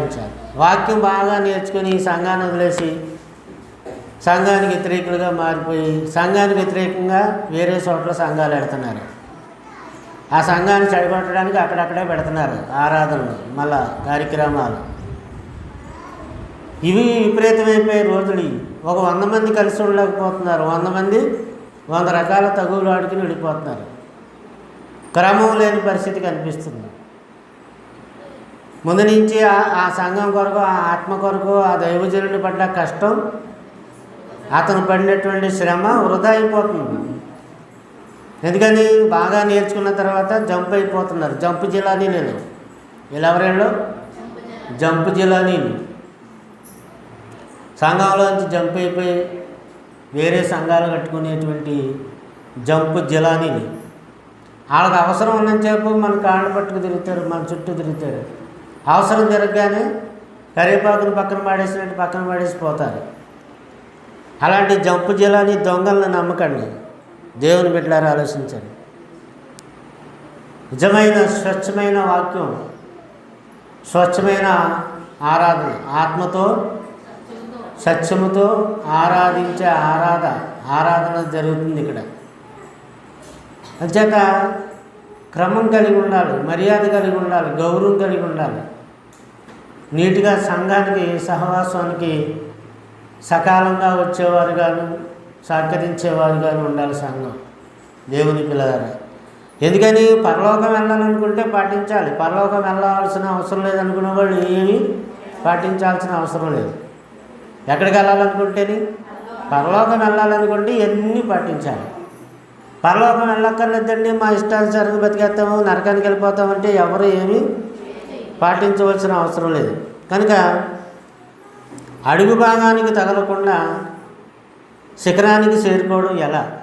ఉంచాలి. వాక్యం బాగా నేర్చుకుని ఈ సంఘాన్ని వదిలేసి సంఘానికి వ్యతిరేకులుగా మారిపోయి సంఘానికి వ్యతిరేకంగా వేరే చోట్ల సంఘాలు పెడుతున్నారు ఆ సంఘాన్ని చెడగొట్టడానికి అక్కడక్కడే పెడుతున్నారు ఆరాధనలు మళ్ళా కార్యక్రమాలు. ఇవి విపరీతమైపోయే రోజులు. ఒక వంద మంది కలిసి ఉండలేకపోతున్నారు. వంద మంది వంద రకాల తగువులు ఆడుకుని వెళ్ళిపోతున్నారు క్రమం లేని పరిస్థితి కనిపిస్తుంది. ముందు నుంచి ఆ- ఆ సంఘం కొరకు ఆ ఆత్మ కొరకు ఆ దైవజనుడి పడ్డ కష్టం అతను పడినటువంటి శ్రమ వృధా అయిపోతుంది ఎందుకని? బాగా నేర్చుకున్న తర్వాత జంప్ అయిపోతున్నారు. జంప్ జిల్లానీలు నేను. వీళ్ళెవరేళ్ళు జంప్ జిల్లానీలు సంఘంలోంచి జంప్ అయిపోయి వేరే సంఘాలు కట్టుకునేటువంటి జంపు జిలానీలు వాళ్ళకి అవసరం ఉన్నంతసేపు మన కాళ్ళు పట్టుకు తిరుగుతారు మన చుట్టూ తిరుగుతారు. అవసరం జరగగానే కరివేపాకును పక్కన పడేసినట్టు పక్కన పాడేసి పోతారు. అలాంటి జంపు జిలాని దొంగలను నమ్మకండి. దేవుని బిడ్డలారు ఆలోచించండి. నిజమైన స్వచ్ఛమైన వాక్యం స్వచ్ఛమైన ఆరాధన ఆత్మతో సత్యముతో ఆరాధించే ఆరాధ ఆరాధన జరుగుతుంది ఇక్కడ. అంచేత క్రమం కలిగి ఉండాలి మర్యాద కలిగి ఉండాలి గౌరవం కలిగి ఉండాలి. నీట్గా సంఘానికి సహవాసానికి సకాలంగా వచ్చేవారు గాను సహకరించేవారు గాను ఉండాలి సంఘం. దేవుని పిల్లగారు. ఎందుకని? పరలోకం వెళ్ళాలనుకుంటే పాటించాలి. పరలోకం వెళ్ళాల్సిన అవసరం లేదనుకున్న వాళ్ళు ఏమీ పాటించాల్సిన అవసరం లేదు. ఎక్కడికి వెళ్ళాలనుకుంటేని? పరలోకం వెళ్ళాలనుకుంటే ఇవన్నీ పాటించాలి? పరలోకం వెళ్ళక్కర్లేదండి. మా ఇష్టానుసారంగా బతికేస్తాము నరకానికి వెళ్ళిపోతామంటే ఎవరు ఏమీ పాటించవలసిన అవసరం లేదు. కనుక అడుగు భాగానికి తగలకుండా శిఖరానికి చేరుకోవడం ఎలా?